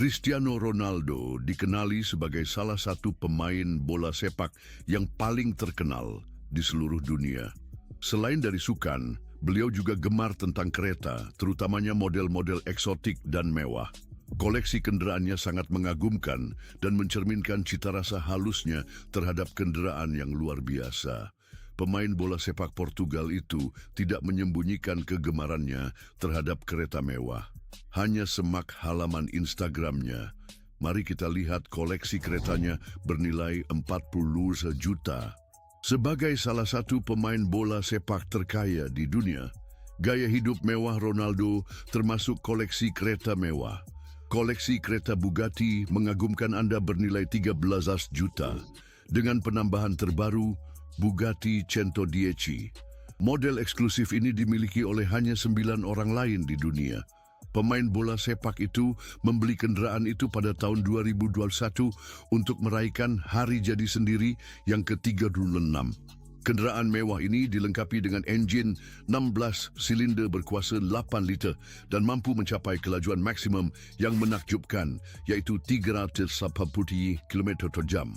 Cristiano Ronaldo dikenali sebagai salah satu pemain bola sepak yang paling terkenal di seluruh dunia. Selain dari sukan, beliau juga gemar tentang kereta, terutamanya model-model eksotik dan mewah. Koleksi kenderaannya sangat mengagumkan dan mencerminkan cita rasa halusnya terhadap kenderaan yang luar biasa. Pemain bola sepak Portugal itu tidak menyembunyikan kegemarannya terhadap kereta mewah. Hanya semak halaman Instagramnya. Mari kita lihat koleksi keretanya bernilai 40 juta. Sebagai salah satu pemain bola sepak terkaya di dunia, gaya hidup mewah Ronaldo termasuk koleksi kereta mewah. Koleksi kereta Bugatti mengagumkan anda bernilai 13 juta dengan penambahan terbaru Bugatti Cento Dieci. Model eksklusif ini dimiliki oleh hanya sembilan orang lain di dunia. Pemain bola sepak itu membeli kenderaan itu pada tahun 2021 untuk meraihkan hari jadi sendiri yang ke-36. Kenderaan mewah ini dilengkapi dengan enjin 16 silinder berkuasa 8 liter dan mampu mencapai kelajuan maksimum yang menakjubkan iaitu 380 km per jam.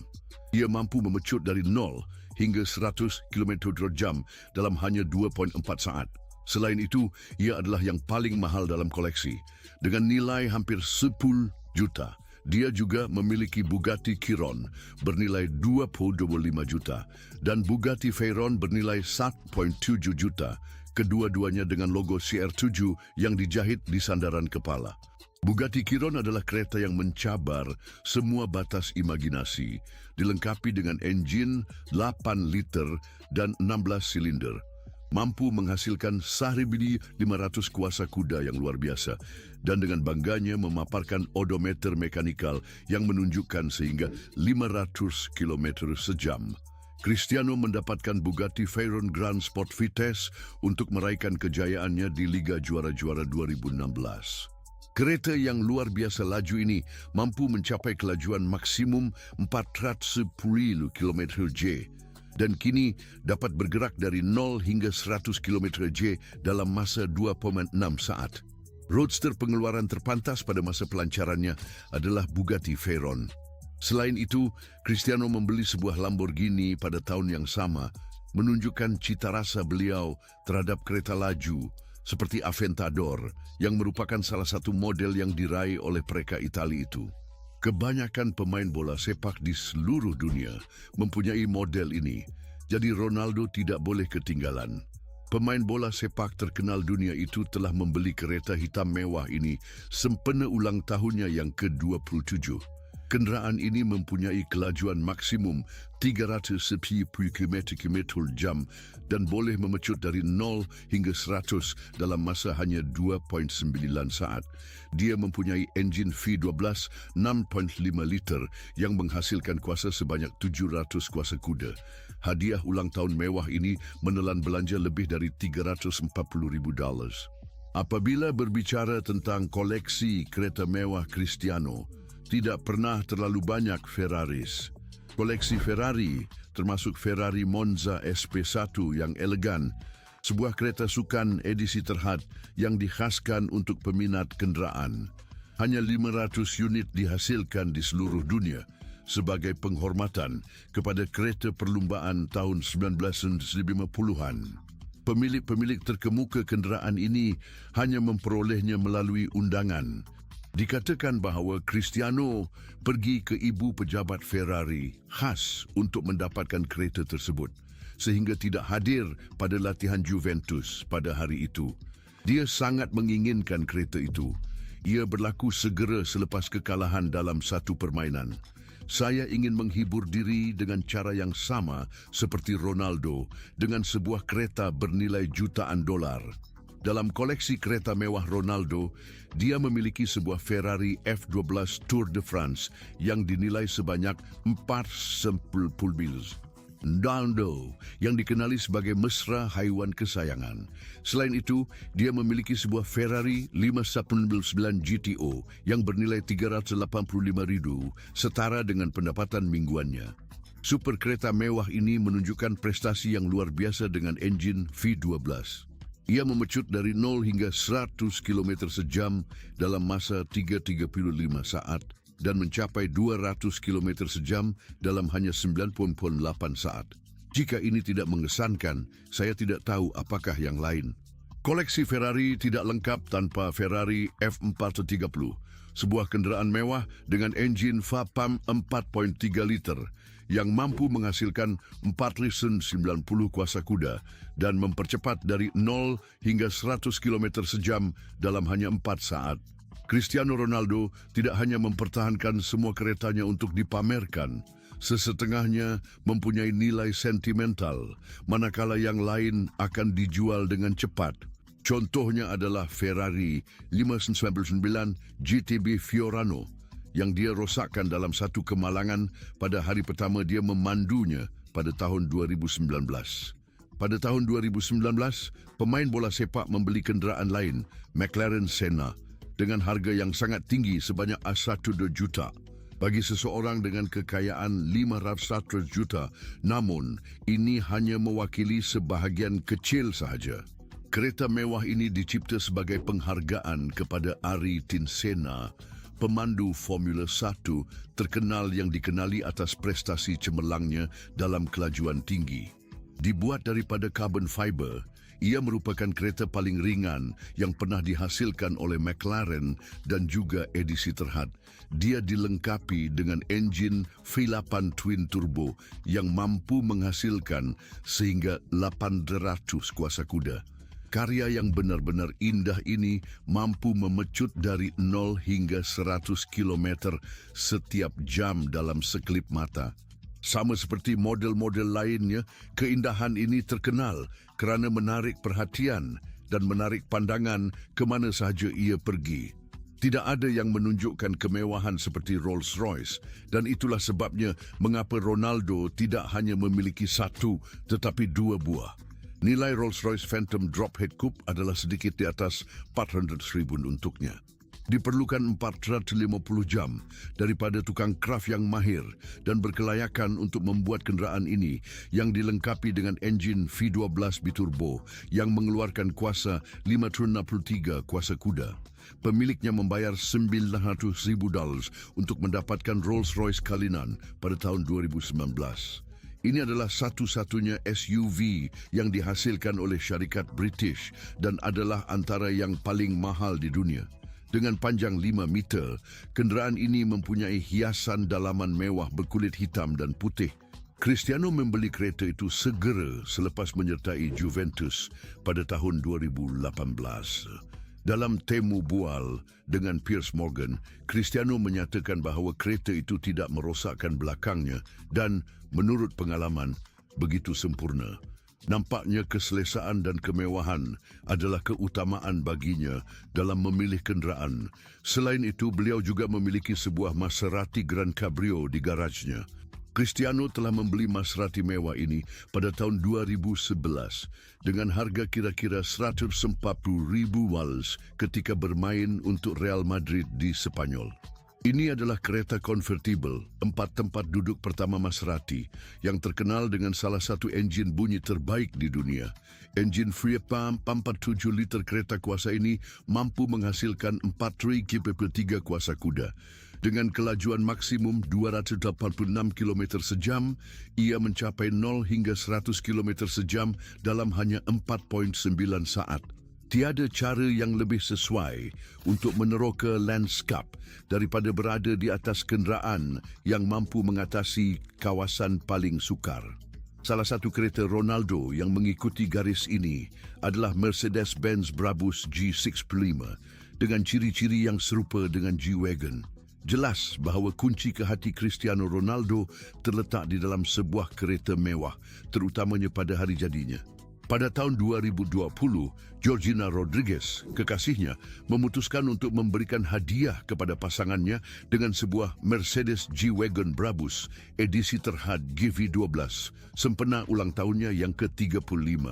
Ia mampu memecut dari 0 hingga 100 km per jam dalam hanya 2.4 saat. Selain itu, ia adalah yang paling mahal dalam koleksi dengan nilai hampir 10 juta. Dia juga memiliki Bugatti Chiron bernilai 25 juta dan Bugatti Veyron bernilai 1.7 juta, kedua-duanya dengan logo CR7 yang dijahit di sandaran kepala. Bugatti Chiron adalah kereta yang mencabar semua batas imajinasi, dilengkapi dengan enjin 8 liter dan 16 silinder mampu menghasilkan sahribidi 500 kuasa kuda yang luar biasa dan dengan bangganya memaparkan odometer mekanikal yang menunjukkan sehingga 500 km sejam. Cristiano mendapatkan Bugatti Veyron Grand Sport Vitesse untuk meraihkan kejayaannya di Liga Juara-Juara 2016. Kereta yang luar biasa laju ini mampu mencapai kelajuan maksimum 410 km/j dan kini dapat bergerak dari 0 hingga 100 km/j dalam masa 2.6 saat. Roadster pengeluaran terpantas pada masa pelancarannya adalah Bugatti Veyron. Selain itu, Cristiano membeli sebuah Lamborghini pada tahun yang sama, menunjukkan cita rasa beliau terhadap kereta laju seperti Aventador yang merupakan salah satu model yang diraih oleh mereka Itali itu. Kebanyakan pemain bola sepak di seluruh dunia mempunyai model ini, jadi Ronaldo tidak boleh ketinggalan. Pemain bola sepak terkenal dunia itu telah membeli kereta hitam mewah ini sempena ulang tahunnya yang ke-27. Kenderaan ini mempunyai kelajuan maksimum 310 km per jam dan boleh memecut dari 0 hingga 100 dalam masa hanya 2.9 saat. Dia mempunyai enjin V12 6.5 liter yang menghasilkan kuasa sebanyak 700 kuasa kuda. Hadiah ulang tahun mewah ini menelan belanja lebih dari 340,000 dollars. Apabila berbicara tentang koleksi kereta mewah Cristiano, tidak pernah terlalu banyak Ferraris. Koleksi Ferrari, termasuk Ferrari Monza SP1 yang elegan, sebuah kereta sukan edisi terhad yang dikhaskan untuk peminat kenderaan. Hanya 500 unit dihasilkan di seluruh dunia sebagai penghormatan kepada kereta perlumbaan tahun 1950-an. Pemilik-pemilik terkemuka kenderaan ini hanya memperolehnya melalui undangan Dikatakan bahawa Cristiano pergi ke ibu pejabat Ferrari khas untuk mendapatkan kereta tersebut sehingga tidak hadir pada latihan Juventus pada hari itu. Dia sangat menginginkan kereta itu. Ia berlaku segera selepas kekalahan dalam satu permainan. Saya ingin menghibur diri dengan cara yang sama seperti Ronaldo dengan sebuah kereta bernilai jutaan dolar. Dalam koleksi kereta mewah Ronaldo, dia memiliki sebuah Ferrari F12 Tour de France yang dinilai sebanyak 410 mils. Nando yang dikenali sebagai mesra haiwan kesayangan. Selain itu, dia memiliki sebuah Ferrari 599 GTO yang bernilai 385 ribu setara dengan pendapatan mingguannya. Super kereta mewah ini menunjukkan prestasi yang luar biasa dengan enjin V12. Ia memecut dari 0 hingga 100 km sejam dalam masa 3.35 saat dan mencapai 200 km sejam dalam hanya 90.8 saat. Jika ini tidak mengesankan, saya tidak tahu apakah yang lain. Koleksi Ferrari tidak lengkap tanpa Ferrari F430, sebuah kenderaan mewah dengan enjin FAPAM 4.3 liter yang mampu menghasilkan 490 kuasa kuda dan mempercepat dari 0 hingga 100 km sejam dalam hanya 4 saat. Cristiano Ronaldo tidak hanya mempertahankan semua keretanya untuk dipamerkan, sesetengahnya mempunyai nilai sentimental, manakala yang lain akan dijual dengan cepat. Contohnya adalah Ferrari 599 GTB Fiorano yang dia rosakkan dalam satu kemalangan pada hari pertama dia memandunya pada tahun 2019. Pada tahun 2019, pemain bola sepak membeli kenderaan lain, McLaren Senna, dengan harga yang sangat tinggi sebanyak 1 juta. Bagi seseorang dengan kekayaan 500 juta, namun ini hanya mewakili sebahagian kecil sahaja. Kereta mewah ini dicipta sebagai penghargaan kepada Ari Tinsena, pemandu Formula 1 terkenal yang dikenali atas prestasi cemerlangnya dalam kelajuan tinggi. Dibuat daripada carbon fiber, ia merupakan kereta paling ringan yang pernah dihasilkan oleh McLaren dan juga edisi terhad. Dia dilengkapi dengan enjin V8 twin turbo yang mampu menghasilkan sehingga 800 kuasa kuda. Karya yang benar-benar indah ini mampu memecut dari 0 hingga 100 km setiap jam dalam sekelip mata. Sama seperti model-model lainnya, keindahan ini terkenal kerana menarik perhatian dan menarik pandangan ke mana sahaja ia pergi. Tidak ada yang menunjukkan kemewahan seperti Rolls-Royce dan itulah sebabnya mengapa Ronaldo tidak hanya memiliki satu tetapi dua buah. Nilai Rolls-Royce Phantom Drophead Coupe adalah sedikit di atas 400,000 untuknya. Diperlukan 450 jam daripada tukang kraft yang mahir dan berkelayakan untuk membuat kenderaan ini yang dilengkapi dengan enjin V12 biturbo yang mengeluarkan kuasa 563 kuasa kuda. Pemiliknya membayar 900,000 dolar untuk mendapatkan Rolls-Royce Cullinan pada tahun 2019. Ini adalah satu-satunya SUV yang dihasilkan oleh syarikat British dan adalah antara yang paling mahal di dunia. Dengan panjang 5 meter, kenderaan ini mempunyai hiasan dalaman mewah berkulit hitam dan putih. Cristiano membeli kereta itu segera selepas menyertai Juventus pada tahun 2018. Dalam temu bual dengan Piers Morgan, Cristiano menyatakan bahawa kereta itu tidak merosakkan belakangnya dan menurut pengalaman begitu sempurna. Nampaknya keselesaan dan kemewahan adalah keutamaan baginya dalam memilih kenderaan. Selain itu, beliau juga memiliki sebuah Maserati Grand Cabrio di garajnya. Cristiano telah membeli Maserati mewah ini pada tahun 2011 dengan harga kira-kira 140 ribu wals ketika bermain untuk Real Madrid di Sepanyol. Ini adalah kereta konvertibel, empat tempat duduk pertama Maserati yang terkenal dengan salah satu enjin bunyi terbaik di dunia. Enjin Friapam 47 liter kereta kuasa ini mampu menghasilkan 4,3 kuasa kuda. Dengan kelajuan maksimum 286 km sejam, ia mencapai 0 hingga 100 km sejam dalam hanya 4.9 saat. Tiada cara yang lebih sesuai untuk meneroka landscape daripada berada di atas kenderaan yang mampu mengatasi kawasan paling sukar. Salah satu kereta Ronaldo yang mengikuti garis ini adalah Mercedes-Benz Brabus G65 dengan ciri-ciri yang serupa dengan G-Wagon. Jelas bahawa kunci ke hati Cristiano Ronaldo terletak di dalam sebuah kereta mewah, terutamanya pada hari jadinya. Pada tahun 2020, Georgina Rodriguez, kekasihnya, memutuskan untuk memberikan hadiah kepada pasangannya dengan sebuah Mercedes G-Wagon Brabus edisi terhad GV12 sempena ulang tahunnya yang ke-35.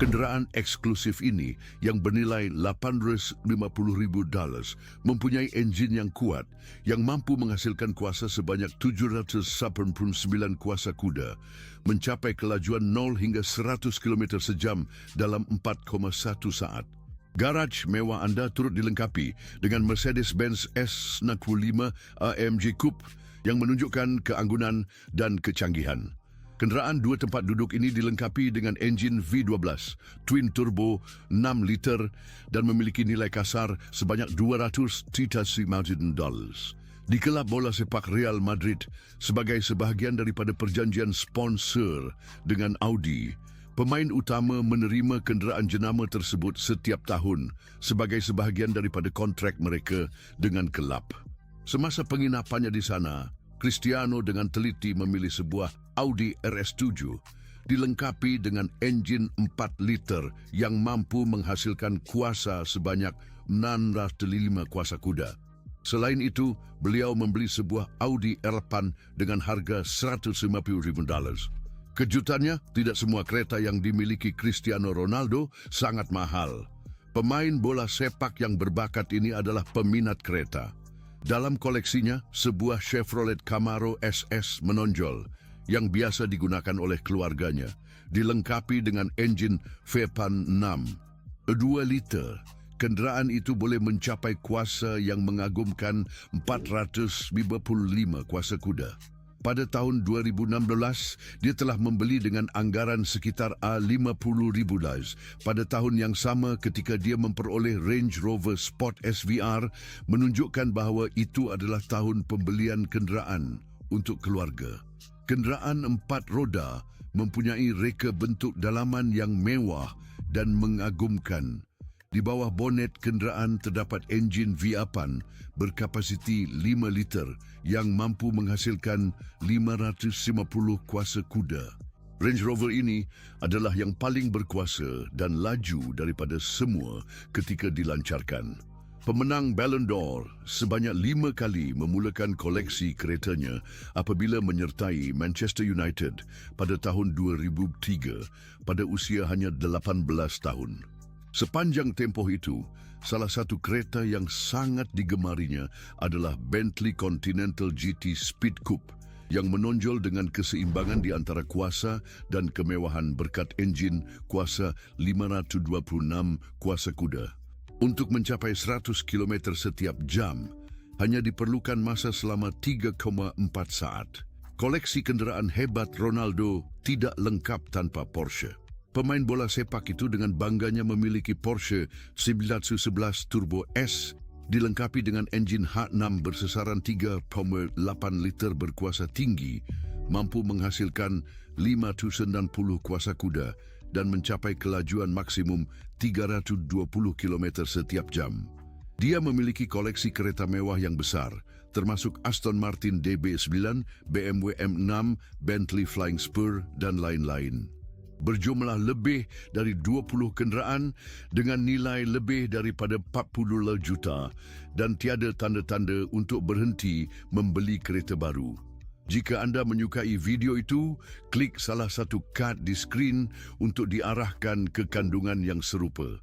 Kenderaan eksklusif ini yang bernilai 850,000 dolar mempunyai enjin yang kuat yang mampu menghasilkan kuasa sebanyak 789 kuasa kuda, mencapai kelajuan 0 hingga 100 km sejam dalam 4,1 saat. Garaj mewah anda turut dilengkapi dengan Mercedes-Benz S65 AMG Coupe yang menunjukkan keanggunan dan kecanggihan. Kenderaan dua tempat duduk ini dilengkapi dengan enjin V12, twin turbo 6 liter dan memiliki nilai kasar sebanyak 230,000 dollars. Di kelab bola sepak Real Madrid sebagai sebahagian daripada perjanjian sponsor dengan Audi, pemain utama menerima kenderaan jenama tersebut setiap tahun sebagai sebahagian daripada kontrak mereka dengan kelab. Semasa penginapannya di sana, Cristiano dengan teliti memilih sebuah Audi RS7 dilengkapi dengan enjin 4 liter yang mampu menghasilkan kuasa sebanyak 605 kuasa kuda. Selain itu, beliau membeli sebuah Audi R8 dengan harga $150,000. Kejutannya, tidak semua kereta yang dimiliki Cristiano Ronaldo sangat mahal. Pemain bola sepak yang berbakat ini adalah peminat kereta. Dalam koleksinya, sebuah Chevrolet Camaro SS menonjol yang biasa digunakan oleh keluarganya, dilengkapi dengan enjin V8 6, 2 liter kenderaan itu boleh mencapai kuasa yang mengagumkan 455 kuasa kuda. Pada tahun 2016, dia telah membeli dengan anggaran sekitar A50,000 dollars. Pada tahun yang sama ketika dia memperoleh Range Rover Sport SVR menunjukkan bahawa itu adalah tahun pembelian kenderaan untuk keluarga. Kenderaan empat roda mempunyai reka bentuk dalaman yang mewah dan mengagumkan. Di bawah bonet kenderaan terdapat enjin V8 berkapasiti 5 liter yang mampu menghasilkan 550 kuasa kuda. Range Rover ini adalah yang paling berkuasa dan laju daripada semua ketika dilancarkan. Pemenang Ballon d'Or sebanyak lima kali memulakan koleksi keretanya apabila menyertai Manchester United pada tahun 2003 pada usia hanya 18 tahun. Sepanjang tempoh itu, salah satu kereta yang sangat digemarinya adalah Bentley Continental GT Speed Coupe yang menonjol dengan keseimbangan di antara kuasa dan kemewahan berkat enjin kuasa 526 kuasa kuda. Untuk mencapai 100 km setiap jam, hanya diperlukan masa selama 3,4 saat. Koleksi kenderaan hebat Ronaldo tidak lengkap tanpa Porsche. Pemain bola sepak itu dengan bangganya memiliki Porsche 911 Turbo S dilengkapi dengan enjin H6 bersesaran 3,8 liter berkuasa tinggi, mampu menghasilkan 590 kuasa kuda dan mencapai kelajuan maksimum 320 km setiap jam. Dia memiliki koleksi kereta mewah yang besar, termasuk Aston Martin DB9, BMW M6, Bentley Flying Spur, dan lain-lain berjumlah lebih dari 20 kenderaan dengan nilai lebih daripada 40 juta dan tiada tanda-tanda untuk berhenti membeli kereta baru. Jika anda menyukai video itu, klik salah satu kad di skrin untuk diarahkan ke kandungan yang serupa.